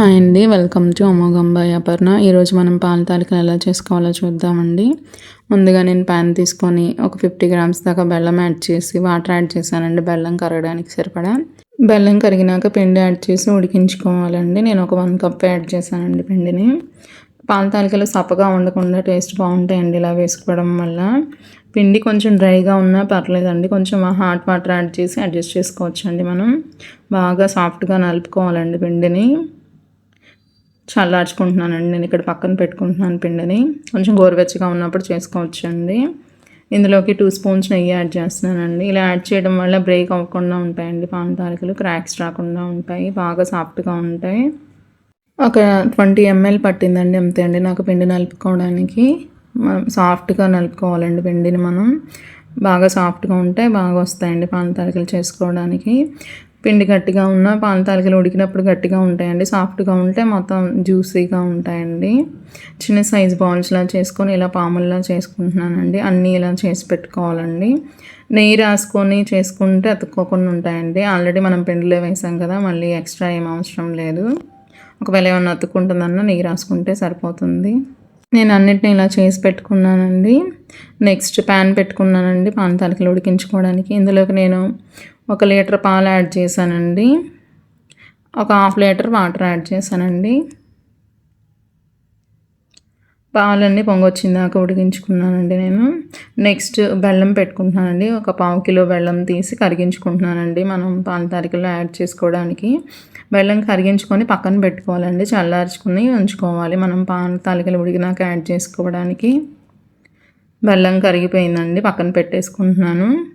Hi అండి. Welcome to అమోఘంబాయ్ Aparna ఈరోజు మనం పాల తాలికలు ఎలా చేసుకోవాలో చూద్దామండి. ముందుగా నేను ప్యాన్ తీసుకొని ఒక ఫిఫ్టీ గ్రామ్స్ దాకా బెల్లం యాడ్ చేసి వాటర్ యాడ్ చేశానండి. బెల్లం కరగడానికి సరిపడా. బెల్లం కరిగినాక పిండి యాడ్ చేసి ఉడికించుకోవాలండి. నేను ఒక వన్ కప్ యాడ్ చేశానండి పిండిని. పాల తాలికలు సప్పగా ఉండకుండా టేస్ట్ బాగుంటాయండి ఇలా వేసుకోవడం వల్ల. పిండి కొంచెం డ్రైగా ఉన్నా పర్లేదండి. కొంచెం హాట్ వాటర్ యాడ్ చేసి అడ్జస్ట్ చేసుకోవచ్చండి మనం. బాగా సాఫ్ట్గా నలుపుకోవాలండి పిండిని. చల్లార్చుకుంటున్నానండి. నేను ఇక్కడ పక్కన పెట్టుకుంటున్నాను పిండిని. కొంచెం గోరువెచ్చగా ఉన్నప్పుడు చేసుకోవచ్చండి. ఇందులోకి టూ స్పూన్స్ నెయ్యి యాడ్ చేస్తున్నానండి. ఇలా యాడ్ చేయడం వల్ల బ్రేక్ అవ్వకుండా ఉంటాయండి పాన్ తాలికలు క్రాక్స్ రాకుండా ఉంటాయి బాగా సాఫ్ట్గా ఉంటాయి. ఒక ట్వంటీ ఎంఎల్ పట్టిందండి అంతే అండి నాకు పిండి నలుపుకోవడానికి. మనం సాఫ్ట్గా నలుపుకోవాలండి పిండిని మనం. బాగా సాఫ్ట్గా ఉంటే బాగా వస్తాయండి పాన తాలికలు చేసుకోవడానికి. పిండి గట్టిగా ఉన్న పాల తాలికలు ఉడికినప్పుడు గట్టిగా ఉంటాయండి. సాఫ్ట్గా ఉంటే మొత్తం జ్యూసీగా ఉంటాయండి. చిన్న సైజ్ బాల్స్లా చేసుకొని ఇలా పాముల్లా చేసుకుంటున్నానండి. అన్నీ ఇలా చేసి పెట్టుకోవాలండి. నెయ్యి రాసుకొని చేసుకుంటే అతుక్కోకుండా ఉంటాయండి. ఆల్రెడీ మనం పిండిలో వేసాం కదా మళ్ళీ ఎక్స్ట్రా ఏం అవసరం లేదు. ఒకవేళ ఏమన్నా అతుక్కుంటుందన్నా నెయ్యి రాసుకుంటే సరిపోతుంది. నేను అన్నిటిని ఇలా చేసి పెట్టుకున్నానండి. నెక్స్ట్ ప్యాన్ పెట్టుకున్నానండి పాన్ తాలికలు ఉడికించుకోవడానికి. ఇందులోకి నేను ఒక లీటర్ పాలు యాడ్ చేశానండి. ఒక హాఫ్ లీటర్ వాటర్ యాడ్ చేశానండి. పాలన్నీ పొంగొచ్చిందాక ఉడికించుకున్నానండి నేను. నెక్స్ట్ బెల్లం పెట్టుకుంటున్నానండి. ఒక పావు కిలో బెల్లం తీసి కరిగించుకుంటున్నానండి మనం పాల తారీఖులో యాడ్ చేసుకోవడానికి. బెల్లం కరిగించుకొని పక్కన పెట్టుకోవాలండి. చల్లార్చుకుని ఉంచుకోవాలి మనం పాల తాలికలు ఉడికినాక యాడ్ చేసుకోవడానికి. బెల్లం కరిగిపోయిందండి. పక్కన పెట్టేసుకుంటున్నాను.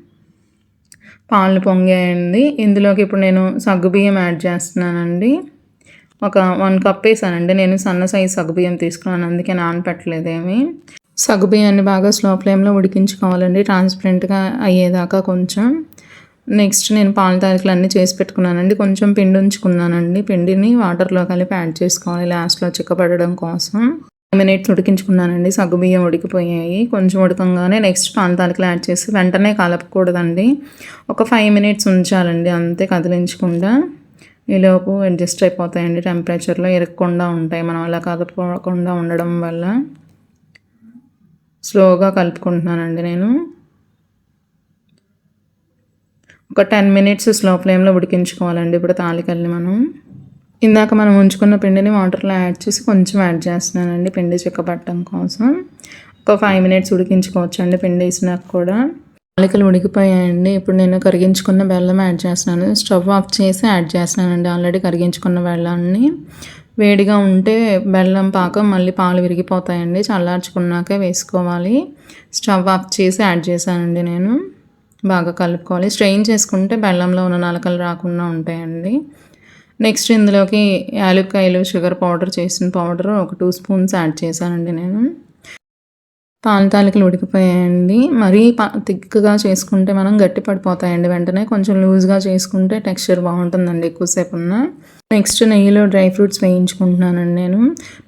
పాలు పొంగాయండి. ఇందులోకి ఇప్పుడు నేను సగ్గుబియ్యం యాడ్ చేస్తున్నానండి. ఒక వన్ కప్ వేసానండి. నేను సన్న సైజు సగ్గుబియ్యం తీసుకున్నాను. అందుకే నానపెట్టలేదేమి. సగ్గుబియ్యాన్ని బాగా స్లో ఫ్లేమ్లో ఉడికించుకోవాలండి. ట్రాన్స్పరెంట్గా అయ్యేదాకా కొంచెం. నెక్స్ట్ నేను పాల తారీఖులు అన్నీ చేసి పెట్టుకున్నానండి. కొంచెం పిండి ఉంచుకున్నానండి. పిండిని వాటర్లో కలిపి యాడ్ చేసుకోవాలి. లాస్ట్లో చిక్కబడడం కోసం. మినిట్స్ ఉడికించుకున్నానండి. సగ్గుబియ్యం ఉడికిపోయాయి. కొంచెం ఉడకంగానే నెక్స్ట్ పాల యాడ్ చేసి వెంటనే కలపకూడదండి. ఒక ఫైవ్ మినిట్స్ ఉంచాలండి. అంతే కదిలించకుండా. ఈలోపు అడ్జస్ట్ అయిపోతాయండి టెంపరేచర్లో ఇరగకుండా ఉంటాయి. మనం అలా కదపకుండా ఉండడం వల్ల. స్లోగా కలుపుకుంటున్నానండి నేను. ఒక టెన్ మినిట్స్ స్లో ఫ్లేమ్లో ఉడికించుకోవాలండి. ఇప్పుడు తాలికల్ని మనం. ఇందాక మనం ఉంచుకున్న పిండిని వాటర్లో యాడ్ చేసి కొంచెం యాడ్ చేస్తున్నానండి పిండి చిక్కబట్టడం కోసం. ఒక ఫైవ్ మినిట్స్ ఉడికించుకోవచ్చు అండి పిండి వేసినాక కూడా. ఆలికలు ఉడికిపోయాయండి. ఇప్పుడు నేను కరిగించుకున్న బెల్లం యాడ్ చేస్తున్నాను. స్టవ్ ఆఫ్ చేసి యాడ్ చేస్తున్నానండి. ఆల్రెడీ కరిగించుకున్న బెల్లాన్ని. వేడిగా ఉంటే బెల్లం పాకం మళ్ళీ పాలు విరిగిపోతాయండి. చల్లార్చుకున్నాకే వేసుకోవాలి. స్టవ్ ఆఫ్ చేసి యాడ్ చేశానండి నేను. బాగా కలుపుకోవాలి. స్ట్రెయిన్ చేసుకుంటే బెల్లంలో ఉన్న నలకలు రాకుండా ఉంటాయండి. నెక్స్ట్ ఇందులోకి యాలక్కాయలు షుగర్ పౌడర్ చేసిన పౌడర్ ఒక టూ స్పూన్స్ యాడ్ చేశానండి నేను. పాల తాలికలు ఉడికిపోయాయండి. మరీ తిక్కుగా చేసుకుంటే మనం గట్టి పడిపోతాయండి. వెంటనే కొంచెం లూజ్గా చేసుకుంటే టెక్స్చర్ బాగుంటుందండి ఎక్కువసేపు ఉన్న నెక్స్ట్ నెయ్యిలో డ్రై ఫ్రూట్స్ వేయించుకుంటున్నానండి నేను.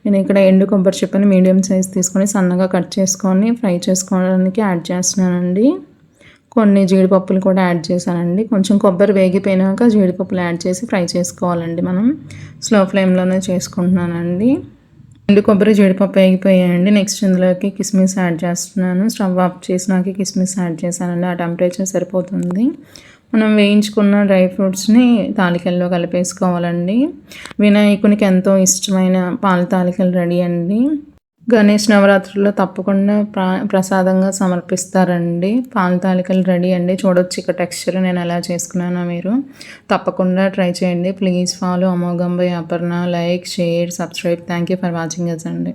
నేను ఇక్కడ ఎండు కొబ్బరి చెప్పని మీడియం సైజ్ తీసుకొని సన్నగా కట్ చేసుకొని ఫ్రై చేసుకోవడానికి యాడ్ చేస్తున్నానండి. కొన్ని జీడిపప్పులు కూడా యాడ్ చేశానండి. కొంచెం కొబ్బరి వేగిపోయినాక జీడిపప్పులు యాడ్ చేసి ఫ్రై చేసుకోవాలండి మనం. స్లో ఫ్లేమ్లోనే చేసుకుంటున్నానండి. ఎండు కొబ్బరి జీడిపప్పు వేగిపోయాయండి. నెక్స్ట్ ఇందులోకి కిస్మిస్ యాడ్ చేస్తున్నాను. స్టవ్ ఆఫ్ చేసినాక కిస్మిస్ యాడ్ చేశానండి. ఆ టెంపరేచర్ సరిపోతుంది. మనం వేయించుకున్న డ్రై ఫ్రూట్స్ని తాలికల్లో కలిపేసుకోవాలండి. వినాయకునికి ఎంతో ఇష్టమైన పాల తాలికలు రెడీ అండి. గణేష్ నవరాత్రుల్లో తప్పకుండా ప్రా ప్రసాదంగా సమర్పిస్తారండి. పాల తాలికలు రెడీ అండి. చూడొచ్చు ఇక టెక్స్చర్ నేను ఎలా చేసుకున్నానో మీరు. తప్పకుండా ట్రై చేయండి. Please follow అమోఘంబై Aparna. Like share subscribe. Thank you for watching us అండి.